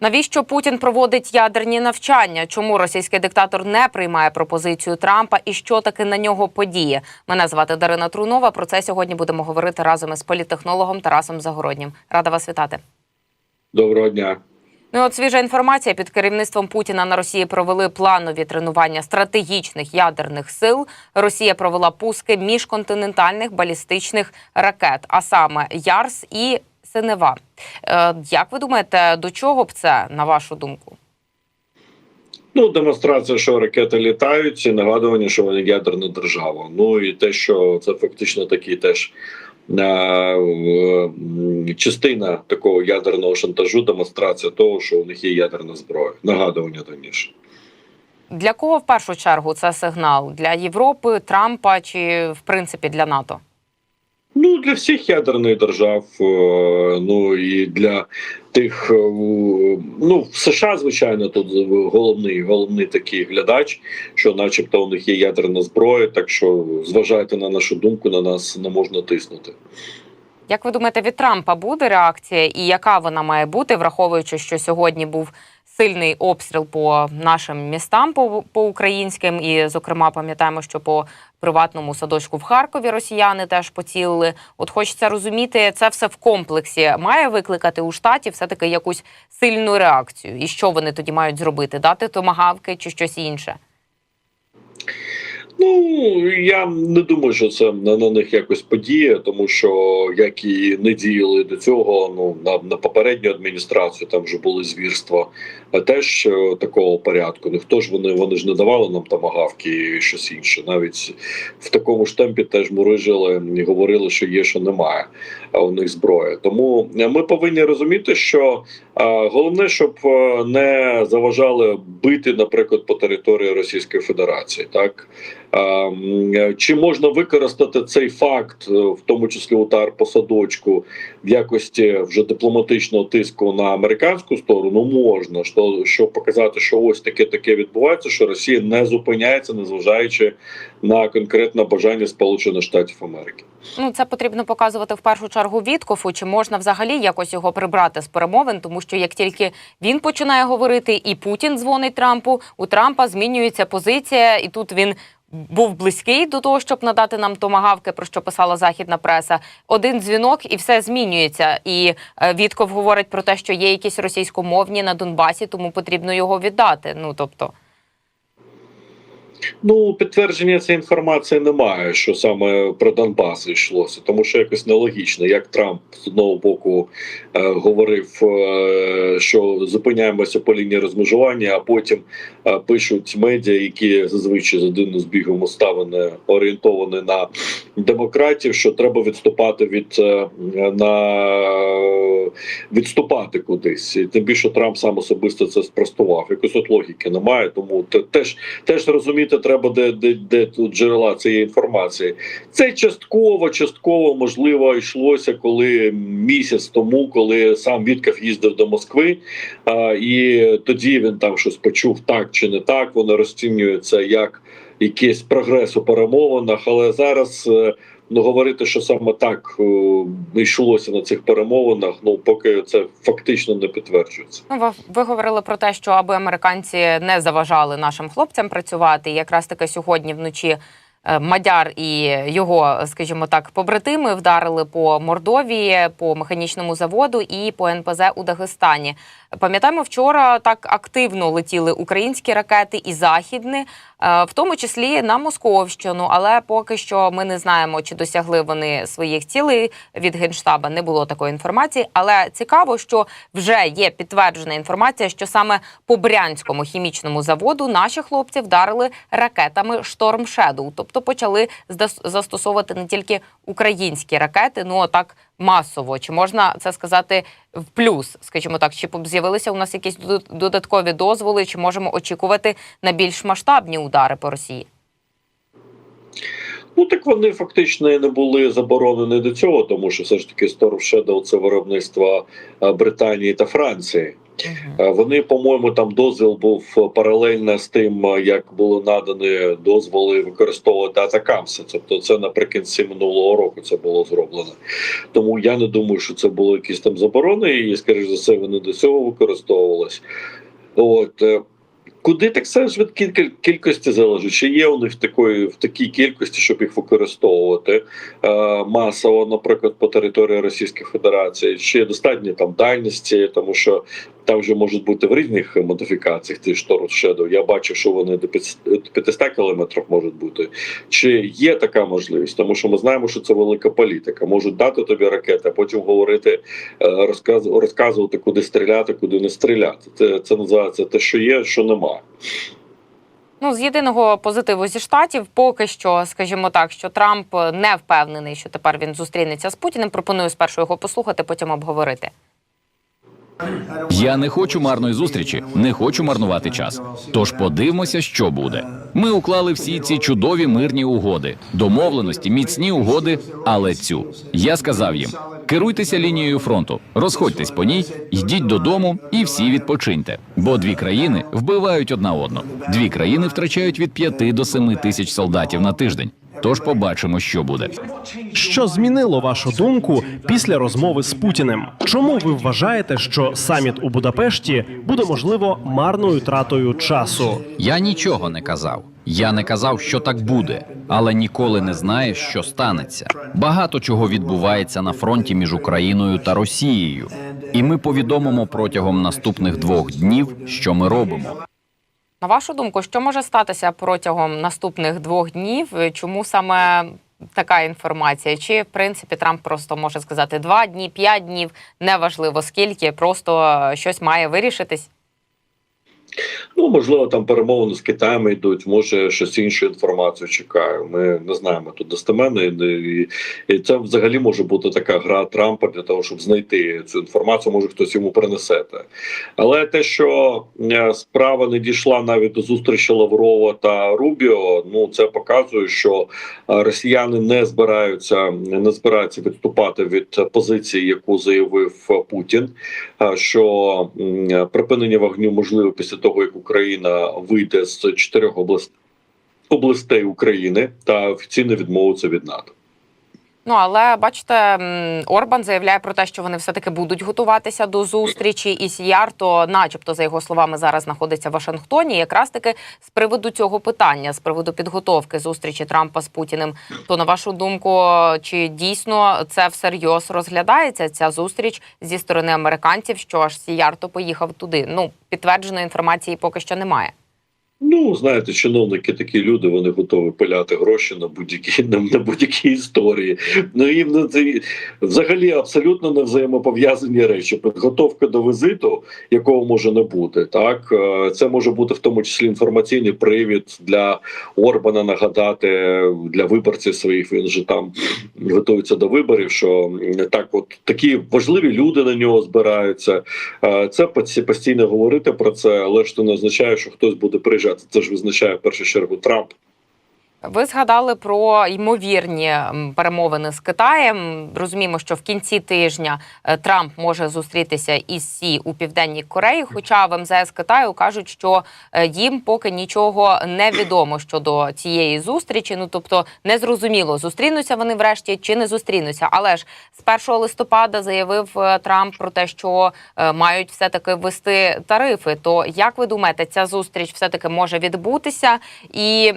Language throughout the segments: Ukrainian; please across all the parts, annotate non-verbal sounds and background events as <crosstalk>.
Навіщо Путін проводить ядерні навчання? Чому російський диктатор не приймає пропозицію Трампа і що таки на нього подіє? Мене звати Дарина Трунова. Про це сьогодні будемо говорити разом із політтехнологом Тарасом Загороднім. Рада вас вітати. Доброго дня. Ну, от свіжа інформація під керівництвом Путіна на Росії провели планові тренування стратегічних ядерних сил. Росія провела пуски міжконтинентальних балістичних ракет, а саме Ярс і Синева. Е, як ви думаєте, до чого б це на вашу думку? Ну, демонстрація, що ракети літають, і нагадування, що вони ядерна держава. Ну і те, що це фактично такий теж е, частина такого ядерного шантажу, демонстрація того, що у них є ядерна зброя. Нагадування раніше. Для кого в першу чергу це сигнал? Для Європи, Трампа чи в принципі для НАТО? Ну, для всіх ядерних держав, е, ну і для тих, е, ну в США, звичайно, тут головний головний такий глядач, що, начебто, у них є ядерна зброя, так що зважайте на нашу думку, на нас не можна тиснути. Як ви думаєте, від Трампа буде реакція, і яка вона має бути, враховуючи, що сьогодні був сильний обстріл по нашим містам, по, по українським, і, зокрема, пам'ятаємо, що по приватному садочку в Харкові росіяни теж поцілили. От хочеться розуміти, це все в комплексі має викликати у штаті все таки якусь сильну реакцію. І що вони тоді мають зробити? Дати томагавки чи щось інше? Ну я не думаю, що це на, них якось подіє, тому що як і не діяли до цього, ну на, на попередню адміністрацію там вже були звірства, теж е, такого порядку. Ніхто ж вони вони ж не давали нам тамагавки і щось інше. Навіть в такому ж темпі теж мурижили і говорили, що є, що немає. У них зброя. Тому ми повинні розуміти, що а, головне, щоб е, не заважали бити, наприклад, по території Російської Федерації, так. А, м, Чи можна використати цей факт, е, в тому числі удар по садочку, в якості вже дипломатичного тиску на американську сторону? Можна що, щоб показати, що ось таке таке відбувається, що Росія не зупиняється, незважаючи на конкретне бажання Сполучених Штатів Америки. Ну, це потрібно показувати в першу чергу Віткофу, чи можна взагалі якось його прибрати з перемовин, тому що як тільки він починає говорити, і Путін дзвонить Трампу, у Трампа змінюється позиція, і тут він. Був близький до того, щоб надати нам томагавки, про що писала західна преса. Один дзвінок і все змінюється. І е, Вітков говорить про те, що є якісь російськомовні на Донбасі, тому потрібно його віддати. Ну тобто, Ну, підтвердження цієї інформації немає, що саме про Донбас йшлося, тому що якось нелогічно, як Трамп з одного боку е, говорив, е, що зупиняємося по лінії розмежування, а потім е, пишуть медіа, які зазвичай за дивним збігом уставлені, орієнтовані на демократів, що треба відступати від е, на відступати кудись. І тим більше Трамп сам особисто це спростував. Якось от логіки немає, тому те- теж теж розуміти треба, де, де, де тут джерела цієї інформації. Це частково, частково можливо йшлося, коли місяць тому, коли сам Вітков їздив до Москви, а, і тоді він там щось почув так чи не так. Воно розцінюється як якийсь прогрес у перемовинах, але зараз. Ну, говорити, що саме так е, йшлося на цих перемовинах, ну поки це фактично не підтверджується. Ну, ви, ви говорили про те, що аби американці не заважали нашим хлопцям працювати. Якраз таки сьогодні вночі е, Мадяр і його, скажімо так, побратими вдарили по Мордовії, по механічному заводу і по НПЗ у Дагестані. Пам'ятаємо, вчора так активно летіли українські ракети і західні, е, в тому числі на Московщину. Але поки що ми не знаємо, чи досягли вони своїх цілей від генштаба. Не було такої інформації. Але цікаво, що вже є підтверджена інформація, що саме по брянському хімічному заводу наші хлопці вдарили ракетами Шторм Shadow. тобто почали застосовувати не тільки українські ракети, ну а так масово. Чи можна це сказати в плюс? Скажімо так, чи з'явилися у нас якісь додаткові дозволи, чи можемо очікувати на більш масштабні удари по Росії? Ну так вони фактично і не були заборонені до цього, тому що все ж таки Storm Shadow – це виробництво е, Британії та Франції. Е, Вони, по-моєму, там дозвіл був паралельно з тим, е, як були надані дозволи використовувати атакамси. Тобто, це наприкінці минулого року це було зроблено. Тому я не думаю, що це було якісь там заборони, і скоріш за все, вони до цього використовувались. От е, куди так ж від кіль- кількості залежить? Чи є у них такої в такій кількості, щоб їх використовувати е, масово, наприклад, по території Російської Федерації, чи достатньо там дальності, тому що там вже можуть бути в різних модифікаціях ті ж Shadow. Я бачу, що вони до 500 кілометрів можуть бути. Чи є така можливість? Тому що ми знаємо, що це велика політика. Можуть дати тобі ракети, а потім говорити, е, розказ, розказувати, куди стріляти, куди не стріляти. Це, це називається те, що є, що немає. Ну, з єдиного позитиву зі штатів, поки що, скажімо так, що Трамп не впевнений, що тепер він зустрінеться з Путіним. Пропоную спершу його послухати, потім обговорити. Я не хочу марної зустрічі, не хочу марнувати час. Тож подивимося, що буде. Ми уклали всі ці чудові мирні угоди, домовленості, міцні угоди. Але цю я сказав їм: керуйтеся лінією фронту, розходьтесь по ній, йдіть додому і всі відпочиньте. Бо дві країни вбивають одна одну. Дві країни втрачають від 5 до 7 тисяч солдатів на тиждень. Тож побачимо, що буде. Що змінило вашу думку після розмови з Путіним? Чому ви вважаєте, що саміт у Будапешті буде можливо марною тратою часу? Я нічого не казав. Я не казав, що так буде, але ніколи не знаєш, що станеться. Багато чого відбувається на фронті між Україною та Росією, і ми повідомимо протягом наступних двох днів, що ми робимо. На вашу думку, що може статися протягом наступних двох днів? Чому саме така інформація? Чи в принципі Трамп просто може сказати два дні, п'ять днів, неважливо скільки, просто щось має вирішитись? Ну, можливо, там перемовини з Китаєм йдуть, може щось іншу інформацію чекаю. Ми не знаємо тут достеменно, і, і, це взагалі може бути така гра Трампа для того, щоб знайти цю інформацію, може хтось йому принесете. Але те, що е, справа не дійшла навіть до зустрічі Лаврова та Рубіо, ну це показує, що е, росіяни не збираються не збираються відступати від позиції, яку заявив Путін. е, Що припинення вогню можливо після того, як Україна вийде з чотирьох областей. Областей України та офіційно відмовиться від НАТО. Ну але бачите, Орбан заявляє про те, що вони все таки будуть готуватися до зустрічі. І Сіярто, начебто, за його словами, зараз знаходиться в Вашингтоні. Якраз таки з приводу цього питання, з приводу підготовки зустрічі Трампа з Путіним. То на вашу думку, чи дійсно це всерйоз розглядається ця зустріч зі сторони американців, що аж Сіярто поїхав туди? Ну підтвердженої інформації поки що немає. Ну, знаєте, чиновники такі люди, вони готові пиляти гроші на будь-які <laughs> на, на будь-які історії. Ну їм не це взагалі абсолютно не взаємопов'язані речі. Підготовка до візиту, якого може не бути, так е, це може бути в тому числі інформаційний привід для Орбана нагадати для виборців своїх. Він же там готується до виборів. Що так, от такі важливі люди на нього збираються. Е, Це постійно говорити про це, але ж це не означає, що хтось буде приїжджати. Це ж визначає в першу чергу Трамп. Ви згадали про ймовірні перемовини з Китаєм. Розуміємо, що в кінці тижня е, Трамп може зустрітися із Сі у південній Кореї. Хоча в МЗС Китаю кажуть, що е, їм поки нічого не відомо щодо цієї зустрічі. Ну тобто не зрозуміло, зустрінуться вони врешті чи не зустрінуться. Але ж з 1 листопада заявив е, Трамп про те, що мають все таки ввести тарифи. То як ви думаєте, ця зустріч все таки може відбутися? І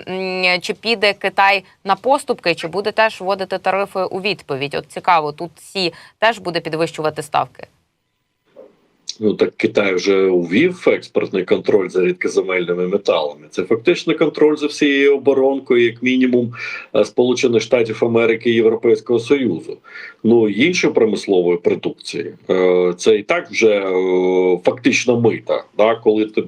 чи піде Китай на поступки, чи буде теж вводити тарифи у відповідь? От цікаво, тут Сі теж буде підвищувати ставки. Ну так Китай вже увів експортний контроль за рідкоземельними металами. Це фактично контроль за всією оборонкою, як мінімум, е, Сполучених Штатів Америки і Європейського Союзу. Ну іншої промислової продукції. Е, Це і так вже е, фактично мита. Да? Коли ти,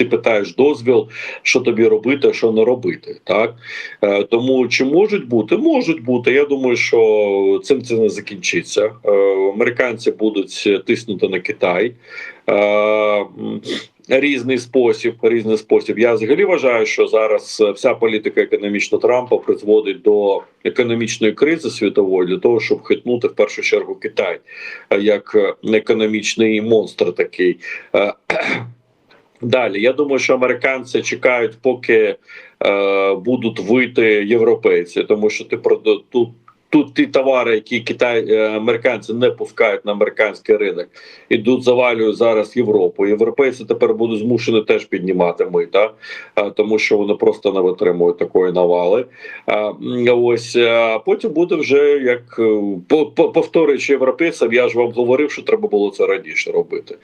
ти питаєш дозвіл, що тобі робити, а що не робити. Так Е, тому чи можуть бути? Можуть бути. Я думаю, що цим це не закінчиться. Е, Американці будуть тиснути на Китай. е, різний спосіб. Різний спосіб. Я взагалі вважаю, що зараз вся політика економічна Трампа призводить до економічної кризи світової для того, щоб хитнути в першу чергу Китай як економічний монстр такий. Далі, я думаю, що американці чекають, поки е, будуть вийти європейці, тому що ти тут. Тут ті товари, які Китай е, американці не пускають на американський ринок, ідуть завалюють зараз Європу. Європейці тепер будуть змушені теж піднімати мита, е, тому що вони просто не витримують такої навали. Е, Ось е, потім буде вже як по- по- повторюючи європейцям, я ж вам говорив, що треба було це раніше робити.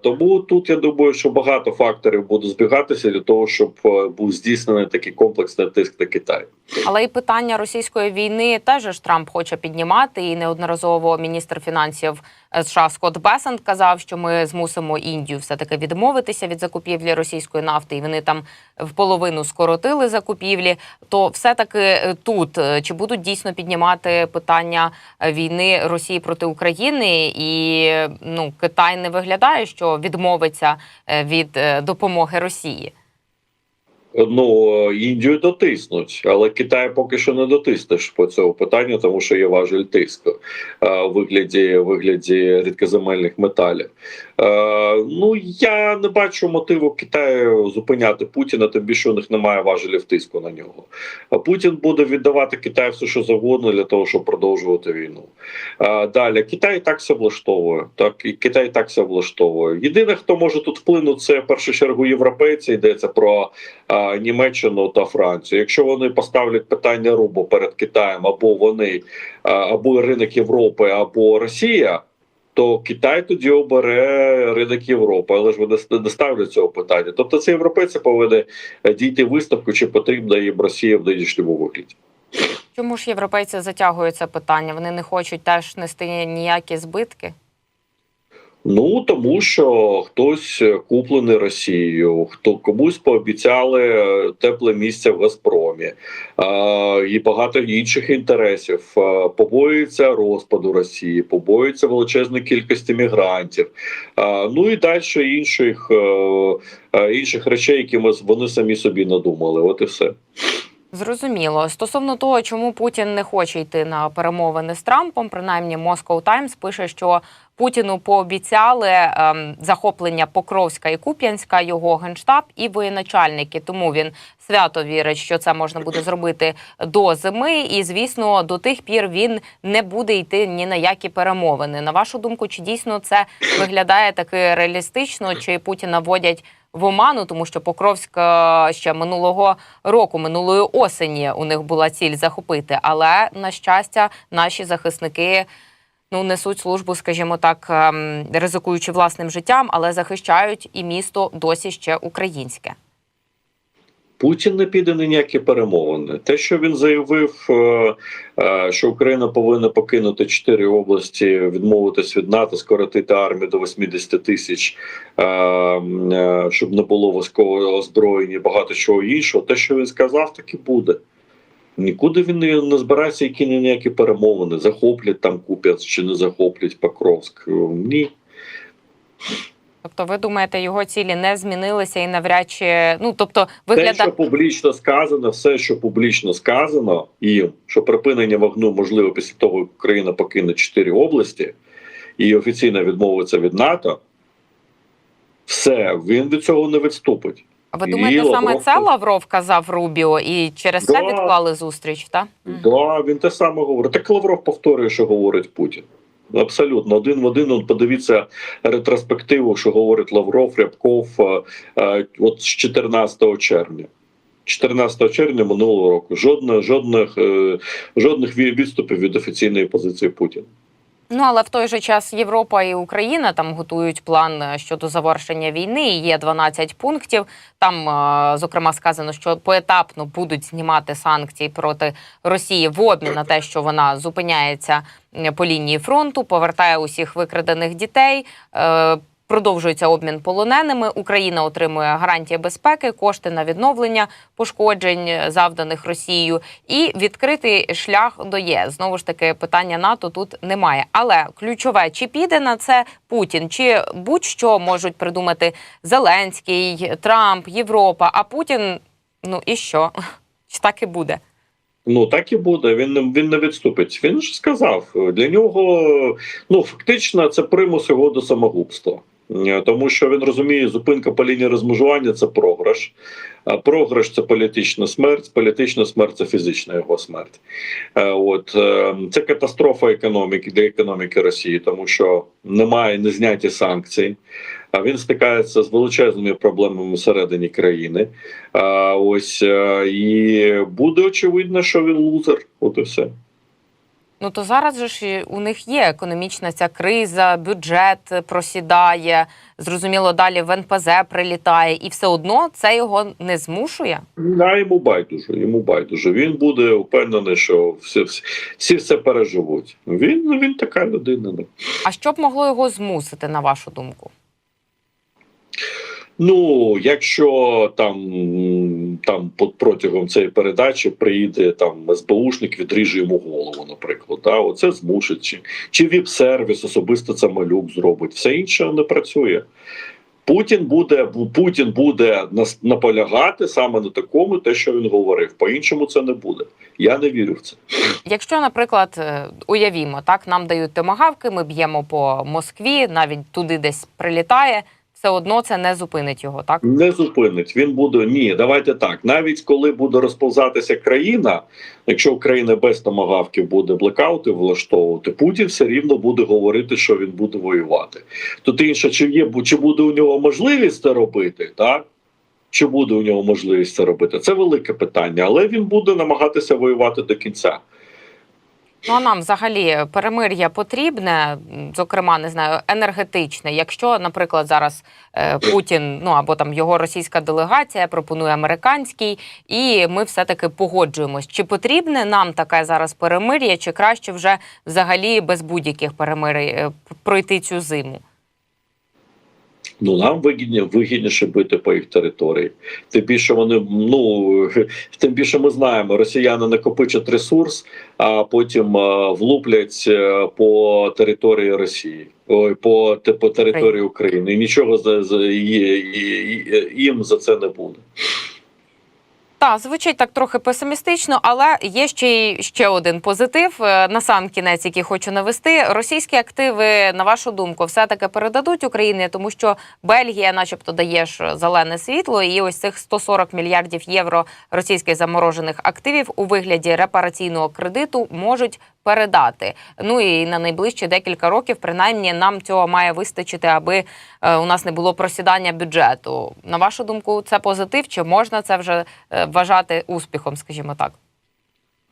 Тому тут я думаю, що багато факторів буде збігатися для того, щоб був здійснений такий комплексний тиск на Китай. Але і питання російської війни теж ж Трамп хоче піднімати. І неодноразово міністр фінансів США Скотт Бесент казав, що ми змусимо Індію все таки відмовитися від закупівлі російської нафти, і вони там в половину скоротили закупівлі. То все таки тут е, чи будуть дійсно піднімати питання е, війни Росії проти України, і ну Китай не виглядає, що відмовиться е, від е, допомоги Росії. Ну е, Індію дотиснуть, але Китай поки що не дотиснеш по цьому питанню, тому що є важель тиску е, у вигляді вигляді рідкоземельних металів. Е, Ну я не бачу мотиву Китаю зупиняти Путіна, тим більше у них немає важелів тиску на нього. Путін буде віддавати Китаю все, що завгодно для того, щоб продовжувати війну. Е, Далі Китай так все влаштовує. Так і Китай так все влаштовує. Єдине, хто може тут вплинути, це в першу чергу європейці. Йдеться про Німеччину та Францію. Якщо вони поставлять питання рубу перед Китаєм, або вони або ринок Європи, або Росія. То Китай тоді обере ринок Європи, але ж вони не ставлять цього питання. Тобто це європейці повинні е, дійти виставку, чи потрібна їм Росія в нинішньому вигляді. Чому ж європейці затягують це питання? Вони не хочуть теж нести ніякі збитки. Ну тому що хтось куплений Росією, хто комусь пообіцяли е, тепле місце в Газпромі е, і багато інших інтересів. Е, побоюються розпаду Росії, побоюються величезної кількості мігрантів. Е, ну і далі інших, е, е, інших речей, які ми вони самі собі надумали. От і все. Зрозуміло. Стосовно того, чому Путін не хоче йти на перемовини з Трампом, принаймні Moscow Times пише, що Путіну пообіцяли ем, захоплення Покровська і Куп'янська, його генштаб і воєначальники. Тому він свято вірить, що це можна буде зробити до зими. І звісно, до тих пір він не буде йти ні на які перемовини. На вашу думку, чи дійсно це виглядає таки реалістично? Чи Путіна вводять в оману, тому що Покровська ще минулого року, минулої осені, у них була ціль захопити. Але на щастя, наші захисники ну несуть службу, скажімо так, ем, ризикуючи власним життям, але захищають і місто досі ще українське. Путін не піде на ніякі перемовини. Те, що він заявив, е, е, що Україна повинна покинути чотири області, відмовитись від НАТО, скоротити армію до 80 тисяч, е, щоб не було військового озброєння, багато чого іншого. Те, що він сказав, так і буде. Нікуди він не, не збирається які на ніякі перемовини. Захоплять там Куп'янськ чи не захоплять Покровськ. Ні. Тобто, ви думаєте, його цілі не змінилися і навряд чи ну тобто Те, виглядає що публічно сказано, все, що публічно сказано, і що припинення вогню можливо після того, як Україна покине чотири області і офіційно відмовиться від НАТО, все, він від цього не відступить. А ви І думаєте, саме Лавров це. Лавров казав Рубіо, і через це відклали зустріч? Так Да, він те саме говорить. Так Лавров повторює, що говорить Путін. Абсолютно один в один. От подивіться ретроспективу, що говорить Лавров, Рябков е, е, от з 14 червня. 14 червня минулого року. Жодних, жодних, е, жодних відступів від офіційної позиції Путіна. Ну але в той же час Європа і Україна там готують план е, щодо завершення війни. Є 12 пунктів. Там е, зокрема сказано, що поетапно будуть знімати санкції проти Росії в обмін на те, що вона зупиняється е, по лінії фронту, повертає усіх викрадених дітей. Продовжується обмін полоненими. Україна отримує гарантії безпеки, кошти на відновлення пошкоджень, завданих Росією, і відкритий шлях до ЄС. Знову ж таки, питання НАТО тут немає. Але ключове, чи піде на це Путін, чи будь-що можуть придумати Зеленський, Трамп, Європа. А Путін, ну і що? <laughs> Чи так і буде? Ну так і буде. Він не він не відступить. Він ж сказав для нього. Ну фактично, це примус його до самогубства. Е, Тому що він розуміє, зупинка по лінії розмежування це програш. А програш це політична смерть, політична смерть це фізична його смерть. Е, От е, це катастрофа економіки для економіки Росії, тому що немає не зняті санкцій. Він стикається з величезними проблемами всередині країни. А, ось і буде очевидно, що він лузер. От і все. Ну то зараз же ж у них є економічна ця криза, бюджет просідає. Зрозуміло, далі в НПЗ прилітає, і все одно це його не змушує. А йому байдуже, йому байдуже. Він буде впевнений, що всі, всі, всі все переживуть. Він він така людина. ну. А що б могло його змусити, на вашу думку? Ну, якщо там, там по- протягом цієї передачі приїде там СБУшник, відріже йому голову, наприклад, да, оце змусить. Чи, чи віп-сервіс особисто це малюк зробить. Все інше не працює. Путін буде Путін буде наполягати саме на такому, те, що він говорив. По-іншому це не буде. Я не вірю в це. Якщо, наприклад, е, уявімо, так нам дають томагавки, ми б'ємо по Москві, навіть туди десь прилітає, все одно це не зупинить його, так? Не зупинить. Він буде ні. Давайте так. Навіть коли буде розповзатися країна, якщо Україна без томагавків буде блекаути влаштовувати, Путін все рівно буде говорити, що він буде воювати. Тут інше, чи є чи буде у нього можливість це робити, так? Чи буде у нього можливість це робити? Це велике питання, але він буде намагатися воювати до кінця. Ну а нам взагалі перемир'я потрібне, зокрема, не знаю, енергетичне. Якщо, наприклад, зараз е, Путін, ну або там його російська делегація пропонує американський, і ми все-таки погоджуємось. Чи потрібне нам таке зараз перемир'я, чи краще вже взагалі без будь-яких перемир'я е, пройти цю зиму? Ну нам вигідні, вигідніше бити по їх території. Тим більше вони ну <laughs> тим більше ми знаємо, росіяни накопичать ресурс, а потім е, влуплять е, по території Росії. Ой, по, по території України. І нічого за, за і- і- і- їм за це не буде. Так, звучить так трохи песимістично, але є ще й ще один позитив. Е, На сам кінець, який хочу навести. Російські активи, на вашу думку, все таки передадуть Україні, тому що Бельгія, начебто, дає ж зелене світло, і ось цих 140 мільярдів євро російських заморожених активів у вигляді репараційного кредиту можуть передати. Ну і на найближчі декілька років, принаймні, нам цього має вистачити, аби е, у нас не було просідання бюджету. На вашу думку, це позитив? Чи можна це вже е, вважати успіхом, скажімо так?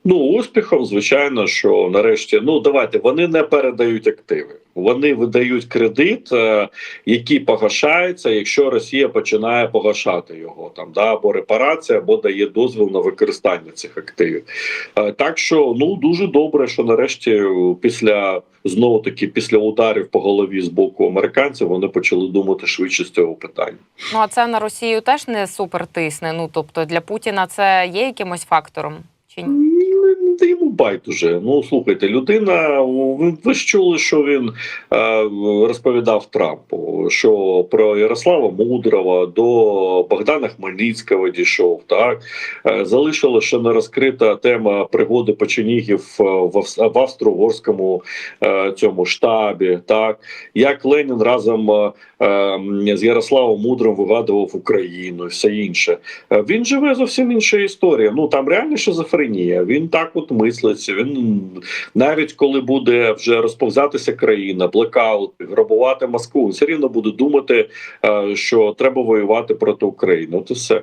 Ну, успіхом, звичайно, що нарешті, ну давайте вони не передають активи. Вони видають кредит, е, який погашається, якщо Росія починає погашати його там, да, або репарація, або дає дозвіл на використання цих активів. Е, Так що ну дуже добре, що нарешті е, після знову таки після ударів по голові з боку американців вони почали думати швидше з цього питання. Ну а це на Росію теж не супер тисне. Ну тобто для Путіна це є якимось фактором чи ні? Та йому байдуже. Ну слухайте, людина. Ви, ви ж чули, що він е, розповідав Трампу, що про Ярослава Мудрого до Богдана Хмельницького дійшов. Так е, залишила ще не розкрита тема пригоди печенігів е, в, австро-угорському е, цьому штабі. Так як Ленін разом е, з Ярославом Мудрим вигадував Україну і все інше. Е, Він живе зовсім інша історія. Ну там реально шизофренія. Він так от мислиться. Він навіть коли буде вже розповзатися країна, блекаут, грабувати Москву, він все рівно буде думати, е, що треба воювати проти України. От і все.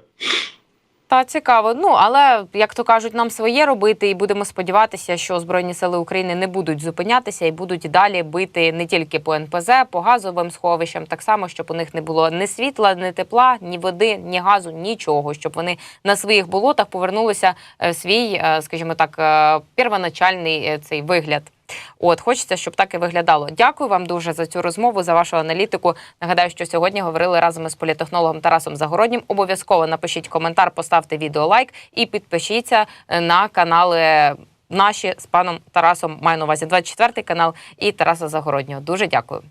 Та цікаво. Ну але як то кажуть, нам своє робити, і будемо сподіватися, що збройні сили України не будуть зупинятися і будуть далі бити не тільки по НПЗ, по газовим сховищам, так само, щоб у них не було ні світла, ні тепла, ні води, ні газу, нічого, щоб вони на своїх болотах повернулися е, в свій, е, скажімо так, е, первоначальний е, цей вигляд. От хочеться, щоб так і виглядало. Дякую вам дуже за цю розмову, за вашу аналітику. Нагадаю, що сьогодні говорили разом із політехнологом Тарасом Загороднім. Обов'язково напишіть коментар, поставте відео лайк і підпишіться на канали. Наші з паном Тарасом маю на увазі 24 канал і Тараса Загороднього. Дуже дякую.